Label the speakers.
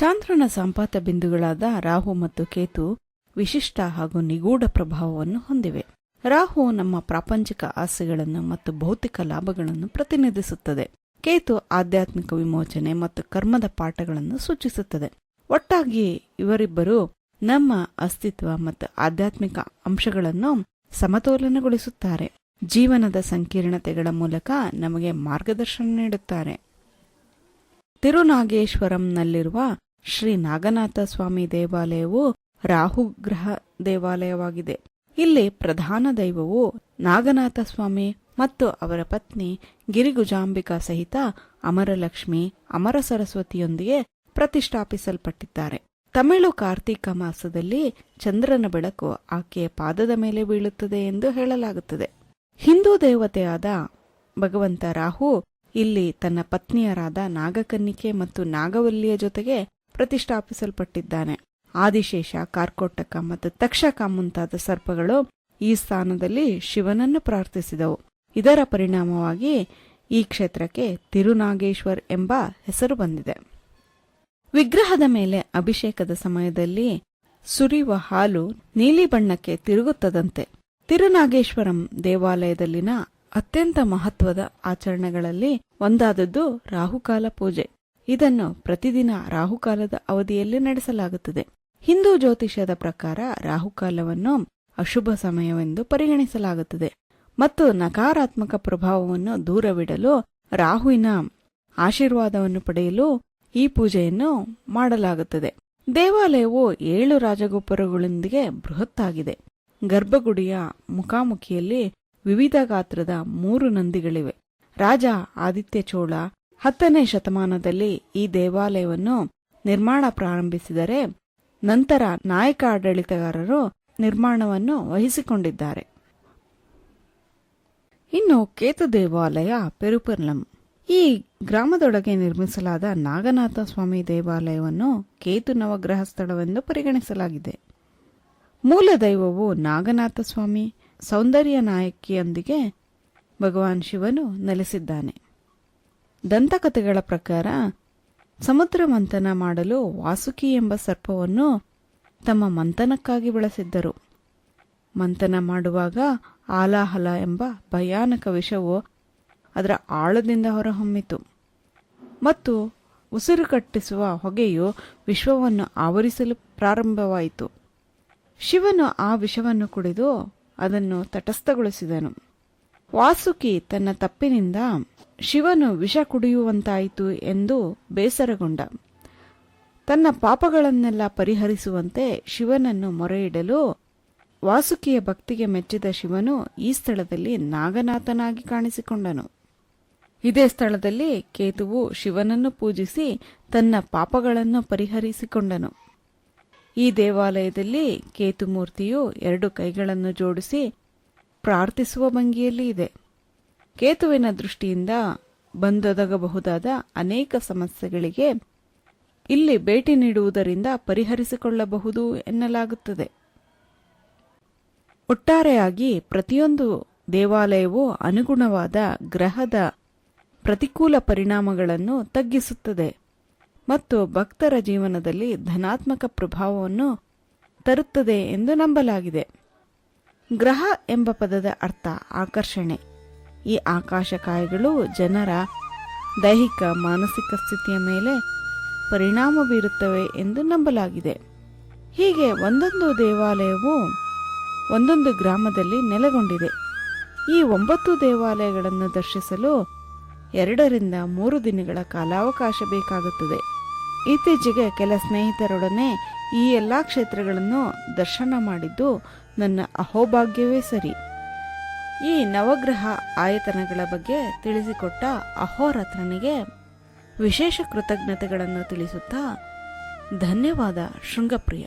Speaker 1: ಚಾಂದ್ರನ ಸಂಪಾತ ಬಿಂದುಗಳಾದ ರಾಹು ಮತ್ತು ಕೇತು ವಿಶಿಷ್ಟ ಹಾಗೂ ನಿಗೂಢ ಪ್ರಭಾವವನ್ನು ಹೊಂದಿವೆ. ರಾಹು ನಮ್ಮ ಪ್ರಾಪಂಚಿಕ ಆಸೆಗಳನ್ನು ಮತ್ತು ಭೌತಿಕ ಲಾಭಗಳನ್ನು ಪ್ರತಿನಿಧಿಸುತ್ತದೆ. ಕೇತು ಆಧ್ಯಾತ್ಮಿಕ ವಿಮೋಚನೆ ಮತ್ತು ಕರ್ಮದ ಪಾಠಗಳನ್ನು ಸೂಚಿಸುತ್ತದೆ. ಒಟ್ಟಾಗಿ ಇವರಿಬ್ಬರು ನಮ್ಮ ಅಸ್ತಿತ್ವ ಮತ್ತು ಆಧ್ಯಾತ್ಮಿಕ ಅಂಶಗಳನ್ನು ಸಮತೋಲನಗೊಳಿಸುತ್ತಾರೆ. ಜೀವನದ ಸಂಕೀರ್ಣತೆಗಳ ಮೂಲಕ ನಮಗೆ ಮಾರ್ಗದರ್ಶನ ನೀಡುತ್ತಾರೆ. ತಿರುನಾಗೇಶ್ವರಂನಲ್ಲಿರುವ ಶ್ರೀ ನಾಗನಾಥ ಸ್ವಾಮಿ ದೇವಾಲಯವು ರಾಹುಗ್ರಹ ದೇವಾಲಯವಾಗಿದೆ. ಇಲ್ಲಿ ಪ್ರಧಾನ ದೈವವು ನಾಗನಾಥ ಸ್ವಾಮಿ ಮತ್ತು ಅವರ ಪತ್ನಿ ಗಿರಿಗುಜಾಂಬಿಕಾ ಸಹಿತ ಅಮರಲಕ್ಷ್ಮಿ, ಅಮರ ಸರಸ್ವತಿಯೊಂದಿಗೆ ಪ್ರತಿಷ್ಠಾಪಿಸಲ್ಪಟ್ಟಿದ್ದಾರೆ. ತಮಿಳು ಕಾರ್ತೀಕ ಮಾಸದಲ್ಲಿ ಚಂದ್ರನ ಬೆಳಕು ಆಕೆಯ ಪಾದದ ಮೇಲೆ ಬೀಳುತ್ತದೆ ಎಂದು ಹೇಳಲಾಗುತ್ತದೆ. ಹಿಂದೂ ದೇವತೆಯಾದ ಭಗವಂತ ರಾಹು ಇಲ್ಲಿ ತನ್ನ ಪತ್ನಿಯರಾದ ನಾಗಕನ್ನಿಕೆ ಮತ್ತು ನಾಗವಲ್ಲಿಯ ಜೊತೆಗೆ ಪ್ರತಿಷ್ಠಾಪಿಸಲ್ಪಟ್ಟಿದ್ದಾನೆ. ಆದಿಶೇಷ, ಕಾರ್ಕೋಟಕ ಮತ್ತು ತಕ್ಷಕ ಮುಂತಾದ ಸರ್ಪಗಳು ಈ ಸ್ಥಾನದಲ್ಲಿ ಶಿವನನ್ನು ಪ್ರಾರ್ಥಿಸಿದವು. ಇದರ ಪರಿಣಾಮವಾಗಿ ಈ ಕ್ಷೇತ್ರಕ್ಕೆ ತಿರುನಾಗೇಶ್ವರ್ ಎಂಬ ಹೆಸರು ಬಂದಿದೆ. ವಿಗ್ರಹದ ಮೇಲೆ ಅಭಿಷೇಕದ ಸಮಯದಲ್ಲಿ ಸುರಿಯುವ ಹಾಲು ನೀಲಿ ಬಣ್ಣಕ್ಕೆ ತಿರುಗುತ್ತದಂತೆ. ತಿರುನಾಗೇಶ್ವರಂ ದೇವಾಲಯದಲ್ಲಿನ ಅತ್ಯಂತ ಮಹತ್ವದ ಆಚರಣೆಗಳಲ್ಲಿ ಒಂದಾದದ್ದು ರಾಹುಕಾಲ ಪೂಜೆ. ಇದನ್ನು ಪ್ರತಿದಿನ ರಾಹುಕಾಲದ ಅವಧಿಯಲ್ಲಿ ನಡೆಸಲಾಗುತ್ತದೆ. ಹಿಂದೂ ಜ್ಯೋತಿಷ್ಯದ ಪ್ರಕಾರ ರಾಹುಕಾಲವನ್ನು ಅಶುಭ ಸಮಯವೆಂದು ಪರಿಗಣಿಸಲಾಗುತ್ತದೆ. ಮತ್ತು ನಕಾರಾತ್ಮಕ ಪ್ರಭಾವವನ್ನು ದೂರವಿಡಲು ರಾಹುವಿನ ಆಶೀರ್ವಾದವನ್ನು ಪಡೆಯಲು ಈ ಪೂಜೆಯನ್ನು ಮಾಡಲಾಗುತ್ತದೆ. ದೇವಾಲಯವು ಏಳು ರಾಜಗೋಪುರಗಳೊಂದಿಗೆ ಬೃಹತ್ತಾಗಿದೆ. ಗರ್ಭಗುಡಿಯ ಮುಖಾಮುಖಿಯಲ್ಲಿ ವಿವಿಧ ಗಾತ್ರದ ಮೂರು ನಂದಿಗಳಿವೆ. ರಾಜ ಆದಿತ್ಯ ಚೋಳ ಹತ್ತನೇ ಶತಮಾನದಲ್ಲಿ ಈ ದೇವಾಲಯವನ್ನು ನಿರ್ಮಾಣ ಪ್ರಾರಂಭಿಸಿದರೆ ನಂತರ ನಾಯಕ ಆಡಳಿತಗಾರರು ನಿರ್ಮಾಣವನ್ನು ವಹಿಸಿಕೊಂಡಿದ್ದಾರೆ. ಇನ್ನು ಕೇತು ದೇವಾಲಯ ಪೆರುಪರ್ಲಂ. ಈ ಗ್ರಾಮದೊಳಗೆ ನಿರ್ಮಿಸಲಾದ ನಾಗನಾಥ ಸ್ವಾಮಿ ದೇವಾಲಯವನ್ನು ಕೇತು ನವಗ್ರಹ ಸ್ಥಳವೆಂದು ಪರಿಗಣಿಸಲಾಗಿದೆ. ಮೂಲ ದೈವವು ನಾಗನಾಥ ಸ್ವಾಮಿ, ಸೌಂದರ್ಯ ನಾಯಕಿಯೊಂದಿಗೆ ಭಗವಾನ್ ಶಿವನು ನೆಲೆಸಿದ್ದಾನೆ. ದಂತಕಥೆಗಳ ಪ್ರಕಾರ ಸಮುದ್ರ ಮಂಥನ ಮಾಡಲು ವಾಸುಕಿ ಎಂಬ ಸರ್ಪವನ್ನು ತಮ್ಮ ಮಂಥನಕ್ಕಾಗಿ ಬಳಸಿದ್ದರು. ಮಂಥನ ಮಾಡುವಾಗ ಆಲಾಹಲ ಎಂಬ ಭಯಾನಕ ವಿಷವು ಅದರ ಆಳದಿಂದ ಹೊರಹೊಮ್ಮಿತು. ಮತ್ತು ಉಸಿರು ಕಟ್ಟಿಸುವ ಹೊಗೆಯು ವಿಶ್ವವನ್ನು ಆವರಿಸಲು ಪ್ರಾರಂಭವಾಯಿತು. ಶಿವನು ಆ ವಿಷವನ್ನು ಕುಡಿದು ಅದನ್ನು ತಟಸ್ಥಗೊಳಿಸಿದನು. ವಾಸುಕಿ ತನ್ನ ತಪ್ಪಿನಿಂದ ಶಿವನು ವಿಷ ಕುಡಿಯುವಂತಾಯಿತು ಎಂದು ಬೇಸರಗೊಂಡ. ತನ್ನ ಪಾಪಗಳನ್ನೆಲ್ಲ ಪರಿಹರಿಸುವಂತೆ ಶಿವನನ್ನು ಮೊರೆಯಿಡಲು ವಾಸುಕಿಯ ಭಕ್ತಿಗೆ ಮೆಚ್ಚಿದ ಶಿವನು ಈ ಸ್ಥಳದಲ್ಲಿ ನಾಗನಾಥನಾಗಿ ಕಾಣಿಸಿಕೊಂಡನು. ಇದೇ ಸ್ಥಳದಲ್ಲಿ ಕೇತುವು ಶಿವನನ್ನು ಪೂಜಿಸಿ ತನ್ನ ಪಾಪಗಳನ್ನು ಪರಿಹರಿಸಿಕೊಂಡನು. ಈ ದೇವಾಲಯದಲ್ಲಿ ಕೇತು ಮೂರ್ತಿಯು ಎರಡು ಕೈಗಳನ್ನು ಜೋಡಿಸಿ ಪ್ರಾರ್ಥಿಸುವ ಭಂಗಿಯಲ್ಲಿ ಇದೆ. ಕೇತುವಿನ ದೃಷ್ಟಿಯಿಂದ ಬಂದೊದಗಬಹುದಾದ ಅನೇಕ ಸಮಸ್ಯೆಗಳಿಗೆ ಇಲ್ಲಿ ಭೇಟಿ ನೀಡುವುದರಿಂದ ಪರಿಹರಿಸಿಕೊಳ್ಳಬಹುದು ಎನ್ನಲಾಗುತ್ತದೆ. ಒಟ್ಟಾರೆಯಾಗಿ ಪ್ರತಿಯೊಂದು ದೇವಾಲಯವು ಅನುಗುಣವಾದ ಗ್ರಹದ ಪ್ರತಿಕೂಲ ಪರಿಣಾಮಗಳನ್ನು ತಗ್ಗಿಸುತ್ತದೆ ಮತ್ತು ಭಕ್ತರ ಜೀವನದಲ್ಲಿ ಧನಾತ್ಮಕ ಪ್ರಭಾವವನ್ನು ತರುತ್ತದೆ ಎಂದು ನಂಬಲಾಗಿದೆ. ಗ್ರಹ ಎಂಬ ಪದದ ಅರ್ಥ ಆಕರ್ಷಣೆ. ಈ ಆಕಾಶಕಾಯಗಳು ಜನರ ದೈಹಿಕ, ಮಾನಸಿಕ ಸ್ಥಿತಿಯ ಮೇಲೆ ಪರಿಣಾಮ ಬೀರುತ್ತವೆ ಎಂದು ನಂಬಲಾಗಿದೆ. ಹೀಗೆ ಒಂದೊಂದು ದೇವಾಲಯವು ಒಂದೊಂದು ಗ್ರಾಮದಲ್ಲಿ ನೆಲೆಗೊಂಡಿದೆ. ಈ ಒಂಬತ್ತು ದೇವಾಲಯಗಳನ್ನು ದರ್ಶಿಸಲು ಎರಡರಿಂದ ಮೂರು ದಿನಗಳ ಕಾಲಾವಕಾಶ ಬೇಕಾಗುತ್ತದೆ. ಇತ್ತೀಚೆಗೆ ಕೆಲ ಸ್ನೇಹಿತರೊಡನೆ ಈ ಎಲ್ಲಾ ಕ್ಷೇತ್ರಗಳನ್ನು ದರ್ಶನ ಮಾಡಿದ್ದು ನನ್ನ ಅಹೋಭಾಗ್ಯವೇ ಸರಿ. ಈ ನವಗ್ರಹ ಆಯತನಗಳ ಬಗ್ಗೆ ತಿಳಿಸಿಕೊಟ್ಟ ಅಹೋರಾತ್ರನಿಗೆ ವಿಶೇಷ ಕೃತಜ್ಞತೆಗಳನ್ನು ತಿಳಿಸುತ್ತಾ ಧನ್ಯವಾದ ಶೃಂಗಪ್ರಿಯ.